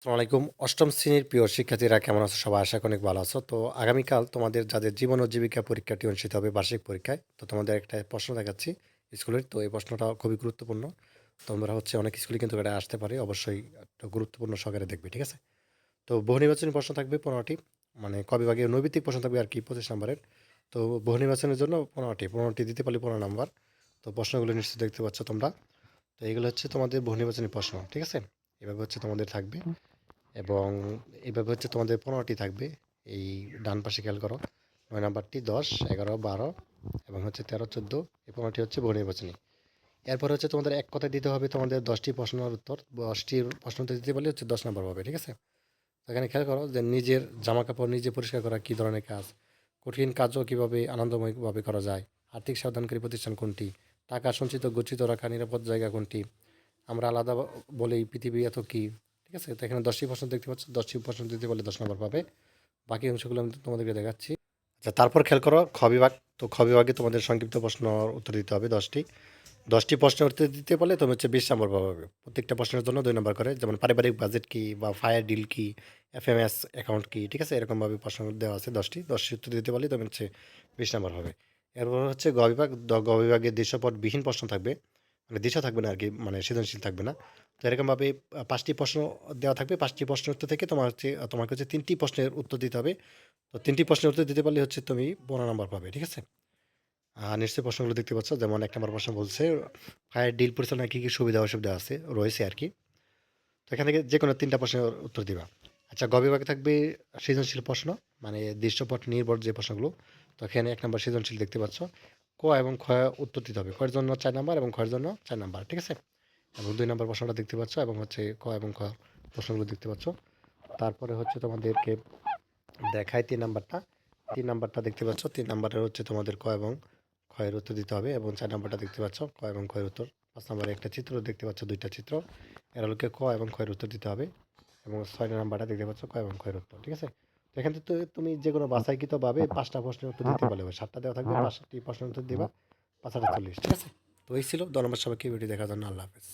আসসালামু আলাইকুম। অষ্টম শ্রেণির প্রিয় শিক্ষার্থীরা, কেমন আছো? সবাই আশা অনেক ভালো আছো। তো আগামীকাল তোমাদের যাদের জীবন ও জীবিকা পরীক্ষাটি অনুষ্ঠিত হবে বার্ষিক পরীক্ষায়, তো তোমাদের একটা প্রশ্ন দেখাচ্ছি স্কুলের। তো এই প্রশ্নটা খুবই গুরুত্বপূর্ণ। তোমরা হচ্ছে অনেক স্কুলে কিন্তু এটা আসতে পারে, অবশ্যই একটা গুরুত্বপূর্ণ সহকারে দেখবে, ঠিক আছে? তো বহু নির্বাচনী প্রশ্ন থাকবে পনেরোটি মানে ক বিভাগে নৈবিত্তিক প্রশ্ন থাকবে আর কি পঁচিশ নম্বরের। তো বহু নির্বাচনের জন্য পনেরোটি পনেরোটি দিতে পারলে পনেরো নাম্বার। তো প্রশ্নগুলো নিশ্চয়ই দেখতে পাচ্ছ তোমরা। তো এগুলো হচ্ছে তোমাদের বহু নির্বাচনী প্রশ্ন, ঠিক আছে? এভাবে হচ্ছে তোমাদের থাকবে। এবং এভাবে হচ্ছে তোমাদের পনেরোটি থাকবে। এই ডান পাশে খেয়াল করো নয় নাম্বারটি দশ এগারো বারো এবং হচ্ছে তেরো চোদ্দ এই পনেরোটি হচ্ছে বহু নির্বাচনী। এরপর হচ্ছে তোমাদের এক কথায় দিতে হবে তোমাদের দশটি প্রশ্নের উত্তর। দশটির প্রশ্ন উত্তর দিতে পারলে হচ্ছে দশ নম্বর পাবে ঠিক আছে? এখানে খেয়াল করো যে নিজের জামা কাপড় নিজে পরিষ্কার করা কী ধরনের কাজ? কঠিন কাজও কীভাবে আনন্দময়ভাবে করা যায়? আর্থিক সাবধানকারী প্রতিষ্ঠান কোনটি? টাকা সঞ্চিত গচ্ছিত রাখা নিরাপদ জায়গা কোনটি? আমরা আলাদা বলেই পৃথিবী এত কী? ঠিক আছে? তো এখানে দশটি প্রশ্ন দেখতে পাচ্ছ, দশটি প্রশ্ন দিতে বলে দশ নম্বর পাবে। বাকি অংশগুলো আমি তোমাদেরকে দেখাচ্ছি। আচ্ছা তারপর খেয়াল করো, খ বিভাগ, তো খ বিভাগে তোমাদের সংক্ষিপ্ত প্রশ্ন উত্তর দিতে হবে দশটি। দশটি প্রশ্নের উত্তর দিতে পারলে তুমি হচ্ছে বিশ নম্বর পাবে। প্রত্যেকটা প্রশ্নের জন্য দুই নম্বর করে, যেমন পারিবারিক বাজেট কি বা ফায়ার ডিল কি এফ এম এস অ্যাকাউন্ট কি, ঠিক আছে? এরকমভাবে প্রশ্ন দেওয়া আছে দশটি। দশটি উত্তর দিতে পারলে তুমি হচ্ছে বিশ নম্বর হবে এরপর হচ্ছে গ বিভাগ গ বিভাগে দৃশ্যপটবিহীন প্রশ্ন থাকবে। মানে দিশা থাকবে না আর কি মানে সৃজনশীল থাকবে না। তো এরকমভাবে পাঁচটি প্রশ্ন দেওয়া থাকবে। পাঁচটি প্রশ্নের উত্তর থেকে তোমার হচ্ছে, তোমাকে হচ্ছে তিনটি প্রশ্নের উত্তর দিতে হবে। তো তিনটি প্রশ্নের উত্তর দিতে পারলে হচ্ছে তুমি পনেরো নম্বর পাবে, ঠিক আছে? আর নিশ্চয়ই প্রশ্নগুলো দেখতে পাচ্ছ, যেমন এক নম্বর প্রশ্ন বলছে, ফায়ার ডিল পরিচালনায় কী কী সুবিধা অসুবিধা আছে, রয়েছে আর কি তো এখান থেকে যে কোনো তিনটা প্রশ্নের উত্তর দিবা। আচ্ছা গ থাকবে সৃজনশীল প্রশ্ন মানে দৃশ্যপট নির্ভর যে প্রশ্নগুলো। তো এখানে এক নম্বর সৃজনশীল দেখতে পাচ্ছ। ক এবং খ উত্তর দিতে হবে। কয়ের জন্য চার নাম্বার এবং খয়ের জন্য চার নাম্বার, ঠিক আছে? এবং দুই নাম্বার প্রশ্নটা দেখতে পাচ্ছ এবং হচ্ছে ক এবং খ প্রশ্নগুলো দেখতে পাচ্ছ। তারপরে হচ্ছে তোমাদেরকে দেখায় তিন নাম্বারটা। তিন নাম্বারটা দেখতে পাচ্ছ, তিন নাম্বারের হচ্ছে তোমাদের ক এবং ক্ষয়ের উত্তর দিতে হবে এবং চার নাম্বারটা দেখতে পাচ্ছ, ক এবং ক্ষয়ের উত্তর। পাঁচ নাম্বারে একটা চিত্র দেখতে পাচ্ছ, দুইটা চিত্র। এরা আলোকে ক এবং ক্ষয়ের উত্তর দিতে হবে এবং ছয় নাম্বারটা দেখতে পাচ্ছ, ক এবং ক্ষয়ের উত্তর, ঠিক আছে? এখান থেকে তো তুমি যে কোনো বাছাইকৃতভাবে পাঁচটা প্রশ্নের উত্তর দিতে পারবে। সাতটা দেওয়া থাকবে পাঁচটি প্রশ্নের উত্তর দিবা পাঁচটা চল্লিশ ঠিক আছে? তো এই ছিল ধন্যবাদ সবাইকে ভিডিও দেখার জন্য আল্লাহ হাফেজ।